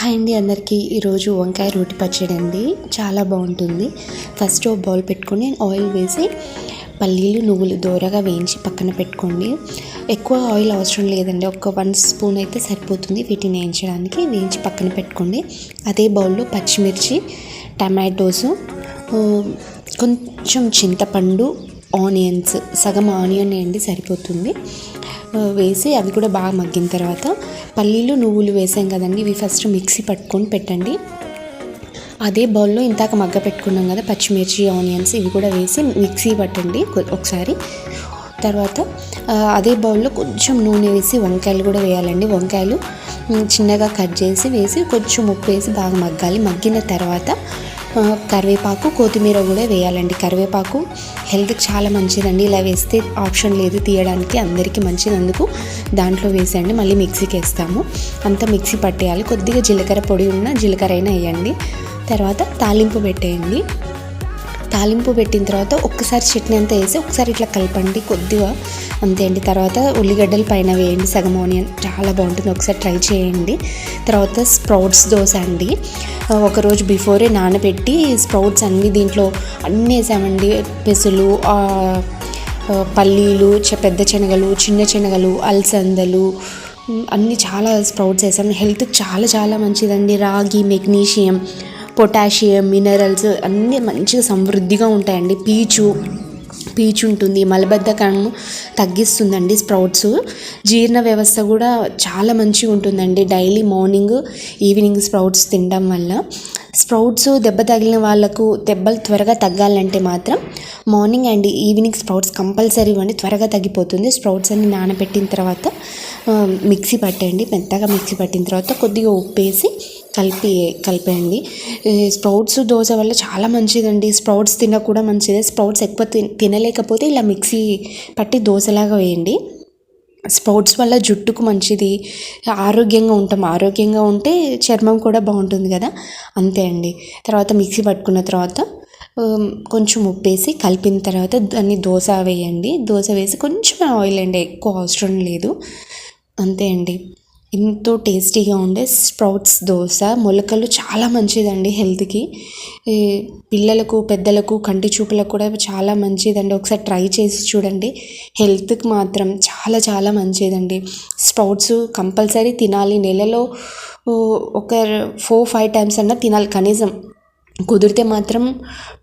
Hi అండి అందరికీ. ఈరోజు వంకాయ రోటి పచ్చడి అండి. చాలా బాగుంటుంది. ఫస్ట్ ఒక బౌల్ పెట్టుకొని ఆయిల్ వేసి పల్లీలు నువ్వులు దోరగా వేయించి పక్కన పెట్టుకోండి. ఎక్కువ ఆయిల్ అవసరం లేదండి. ఒక వన్ స్పూన్ అయితే సరిపోతుంది వీటిని వేయించడానికి. వేయించి పక్కన పెట్టుకోండి. అదే బౌల్లో పచ్చిమిర్చి టమాటోస్ కొంచెం చింతపండు ఆనియన్స్ సగం ఆనియన్ వేయండి సరిపోతుంది. వేసి అవి కూడా బాగా మగ్గిన తర్వాత పల్లీలు నువ్వులు వేసాం కదండి ఇవి ఫస్ట్ మిక్సీ పట్టుకొని పెట్టండి. అదే బౌల్లో ఇంతాక మగ్గ పెట్టుకున్నాం కదా పచ్చిమిర్చి ఆనియన్స్ ఇవి కూడా వేసి మిక్సీ పట్టండి ఒకసారి. తర్వాత అదే బౌల్లో కొంచెం నూనె వేసి వంకాయలు కూడా వేయాలండి. వంకాయలు చిన్నగా కట్ చేసి వేసి కొంచెం ఉప్పు వేసి బాగా మగ్గాలి. మగ్గిన తర్వాత కరివేపాకు కొత్తిమీర కూడా వేయాలండి. కరివేపాకు హెల్త్కి చాలా మంచిదండి. ఇలా వేస్తే ఆప్షన్ లేదు తీయడానికి. అందరికీ మంచిది. అందుకు దాంట్లో వేసేయండి. మళ్ళీ మిక్సీకి వేస్తాము. అంతా మిక్సీ పట్టేయాలి. కొద్దిగా జీలకర్ర పొడి ఉన్న జీలకర్ర అయినా వేయండి. తర్వాత తాలింపు పెట్టేయండి. తాలింపు పెట్టిన తర్వాత ఒక్కసారి చట్నీ అంతా వేసి ఒకసారి ఇట్లా కలపండి కొద్దిగా. అంతే అండి. తర్వాత ఉల్లిగడ్డలు పైన వేయండి సగం ఆనియన్. చాలా బాగుంటుంది. ఒకసారి ట్రై చేయండి. తర్వాత స్ప్రౌట్స్ దోశ అండి. ఒకరోజు ఒక రోజు బిఫోరే నానబెట్టి స్ప్రౌట్స్ అన్నీ దీంట్లో అన్నీ వేసామండి. పెసులు పల్లీలు చ- పెద్ద శనగలు చిన్న శనగలు అలసందలు అన్నీ చాలా స్ప్రౌట్స్ వేసాం. హెల్త్కి చాలా చాలా మంచిదండి. రాగి మెగ్నీషియం పొటాషియం మినరల్స్ అన్నీ మంచిగా సమృద్ధిగా ఉంటాయండి. పీచు పీచు ఉంటుంది. మలబద్ధకాలను తగ్గిస్తుందండి స్ప్రౌట్స్. జీర్ణ వ్యవస్థ కూడా చాలా మంచిగా ఉంటుందండి. డైలీ మార్నింగ్ ఈవినింగ్ స్ప్రౌట్స్ తినడం వల్ల. స్ప్రౌట్స్ దెబ్బ తగిలిన వాళ్ళకు దెబ్బలు త్వరగా తగ్గాలంటే మాత్రం morning and evening sprouts compulsory ఇవ్వండి త్వరగా తగ్గిపోతుంది. స్ప్రౌట్స్ అన్ని నానబెట్టిన తర్వాత మిక్సీ పట్టండి మెత్తగా మిక్సీ పట్టిన తర్వాత కొద్దిగా ఉప్పు వేసి కలిపి కలిపేయండి. స్ప్రౌట్స్ దోశ వల్ల చాలా మంచిదండి. స్ప్రౌట్స్ తిన కూడా మంచిదే. స్ప్రౌట్స్ ఎక్కువ తిన- తినలేకపోతే ఇలా మిక్సీ పట్టి దోశలాగా వేయండి. స్ప్రౌట్స్ వల్ల జుట్టుకు మంచిది. ఆరోగ్యంగా ఉంటాం. ఆరోగ్యంగా ఉంటే చర్మం కూడా బాగుంటుంది కదా. అంతే అండి. తర్వాత మిక్సీ పట్టుకున్న తర్వాత కొంచెం ఉప్పేసి కలిపిన తర్వాత దాన్ని దోశ వేయండి. దోశ వేసి కొంచెం ఆయిల్ అండి. ఎక్కువ అవసరం లేదు. అంతే అండి. ఎంతో టేస్టీగా ఉండే స్ప్రౌట్స్ దోశ మొలకలు చాలా మంచిదండి హెల్త్కి. పిల్లలకు పెద్దలకు కంటి చూపులకు కూడా చాలా మంచిదండి. ఒకసారి ట్రై చేసి చూడండి. హెల్త్కి మాత్రం చాలా చాలా మంచిదండి. స్ప్రౌట్స్ కంపల్సరీ తినాలి. నెలలో ఒక ఫోర్ ఫైవ్ టైమ్స్ అన్నా తినాలి. కనీసం కుదిరితే మాత్రం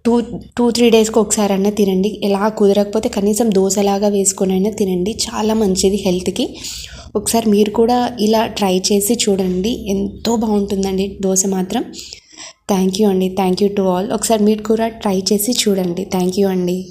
టూ టూ త్రీ డేస్కి ఒకసారి అన్నా తినండి. ఎలా కుదరకపోతే కనీసం దోశలాగా వేసుకొని అయినా తినండి. చాలా మంచిది హెల్త్కి. ఒకసారి మీరు కూడా ఇలా ట్రై చేసి చూడండి. ఎంతో బాగుంటుందండి దోశ మాత్రం. థ్యాంక్ యూ అండి. Thank you to all. ఒకసారి మీరు కూడా ట్రై చేసి చూడండి. థ్యాంక్ యూ అండి.